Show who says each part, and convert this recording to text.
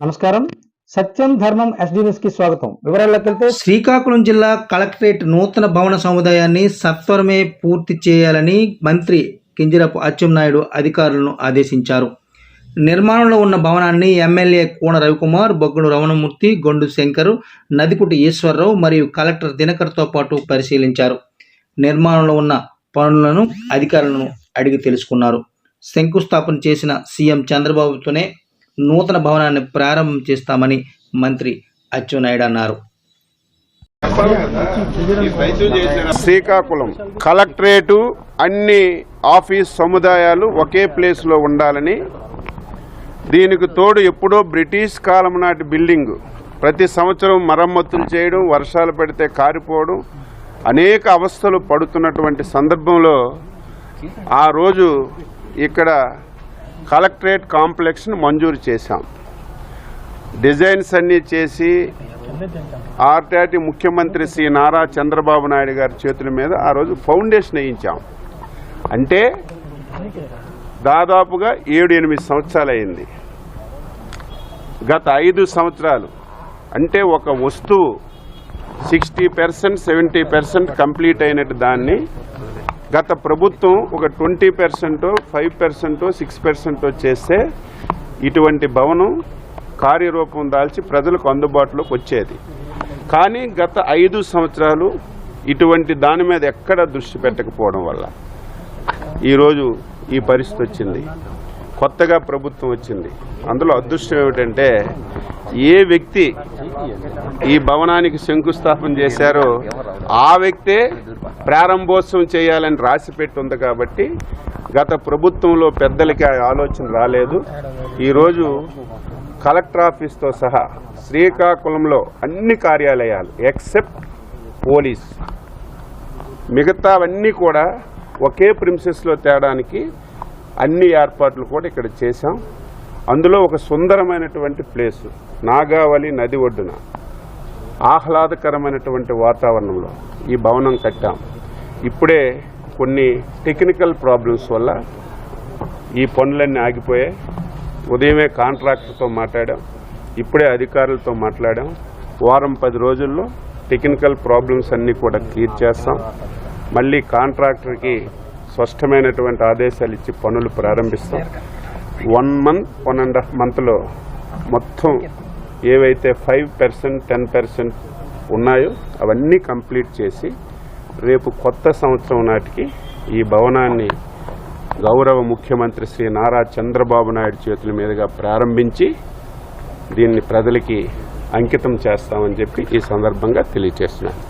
Speaker 1: నమస్కారం. సత్యం ధర్మం ఎస్డి న్యూస్కి స్వాగతం. వివరాల్లోకి వెళ్తే
Speaker 2: శ్రీకాకుళం జిల్లా కలెక్టరేట్ నూతన భవన సముదాయాన్ని సత్వరమే పూర్తి చేయాలని మంత్రి కింజరపు అచ్చెన్నాయుడు అధికారులను ఆదేశించారు. నిర్మాణంలో ఉన్న భవనాన్ని ఎమ్మెల్యే కోన రవికుమార్ బొగ్గుడు రమణమూర్తి గొండు శంకర్ నదికుటి ఈశ్వరరావు మరియు కలెక్టర్ దినకర్తో పాటు పరిశీలించారు. నిర్మాణంలో ఉన్న పనులను అధికారులను అడిగి తెలుసుకున్నారు. శంకుస్థాపన చేసిన సీఎం చంద్రబాబుతోనే నూతన భవనాన్ని ప్రారంభం చేస్తామని మంత్రి అచ్చెన్నాయుడు అన్నారు.
Speaker 3: శ్రీకాకుళం కలెక్టరేటు అన్ని ఆఫీస్ సముదాయాలు ఒకే ప్లేస్లో ఉండాలని దీనికి తోడు ఎప్పుడో బ్రిటిష్ కాలం నాటి బిల్డింగ్ ప్రతి సంవత్సరం మరమ్మతులు చేయడం వర్షాలు పడితే కారిపోవడం అనేక అవస్థలు పడుతున్నటువంటి సందర్భంలో ఆ రోజు ఇక్కడ కలెక్టరేట్ కాంప్లెక్స్ను మంజూరు చేశాం. డిజైన్స్ అన్నీ చేసి ఆర్టాటి ముఖ్యమంత్రి శ్రీ నారా చంద్రబాబు నాయుడు గారి చేతుల మీద ఆ రోజు ఫౌండేషన్ వేయించాం. అంటే దాదాపుగా ఏడు ఎనిమిది సంవత్సరాలు అయింది. గత ఐదు సంవత్సరాలు అంటే ఒక వస్తువు sixty percent seventy percent complete అయినట్టు దాన్ని గత ప్రభుత్వం ఒక twenty percent five percent six percent చేస్తే ఇటువంటి భవనం కార్యరూపం దాల్చి ప్రజలకు అందుబాటులోకి వచ్చేది. కానీ గత ఐదు సంవత్సరాలు ఇటువంటి దాని మీద ఎక్కడ దృష్టి పెట్టకపోవడం వల్ల ఈరోజు ఈ పరిస్థితి వచ్చింది. కొత్తగా ప్రభుత్వం వచ్చింది. అందులో అదృష్టం ఏమిటంటే ఏ వ్యక్తి ఈ భవనానికి శంకుస్థాపన చేశారో ఆ వ్యక్తే ప్రారంభోత్సవం చేయాలని రాసి పెట్టుంది కాబట్టి గత ప్రభుత్వంలో పెద్దలకి ఆలోచన రాలేదు. ఈరోజు కలెక్టర్ ఆఫీస్తో సహా శ్రీకాకుళంలో అన్ని కార్యాలయాలు ఎక్సెప్ట్ పోలీస్. మిగతావన్నీ కూడా ఒకే ప్రిన్సెస్లో తేడానికి అన్ని ఏర్పాట్లు కూడా ఇక్కడ చేశాం. అందులో ఒక సుందరమైనటువంటి ప్లేసు నాగావళి నది ఒడ్డున. ఆహ్లాదకరమైనటువంటి వాతావరణంలో ఈ భవనం కట్టాం. ఇప్పుడే కొన్ని టెక్నికల్ ప్రాబ్లమ్స్ వల్ల ఈ పనులన్నీ ఆగిపోయాయి. ఉదయమే కాంట్రాక్టర్తో మాట్లాడాం. ఇప్పుడే అధికారులతో మాట్లాడాం. వారం పది రోజుల్లో టెక్నికల్ ప్రాబ్లమ్స్ అన్నీ కూడా క్లియర్ చేస్తాం. మళ్ళీ కాంట్రాక్టర్కి స్పష్టమైనటువంటి ఆదేశాలు ఇచ్చి పనులు ప్రారంభిస్తాం. One month one and half మంత్లో మొత్తం ఏవైతే ఫైవ్ పర్సెంట్ టెన్ పర్సెంట్ ఉన్నాయో అవన్నీ కంప్లీట్ చేసి రేపు కొత్త సంవత్సరం నాటికి ఈ భవనాన్ని గౌరవ ముఖ్యమంత్రి శ్రీ నారా చంద్రబాబు నాయుడు చేతుల మీదుగా ప్రారంభించి దీన్ని ప్రజలకి అంకితం చేస్తామని చెప్పి ఈ సందర్భంగా తెలియజేస్తున్నాను.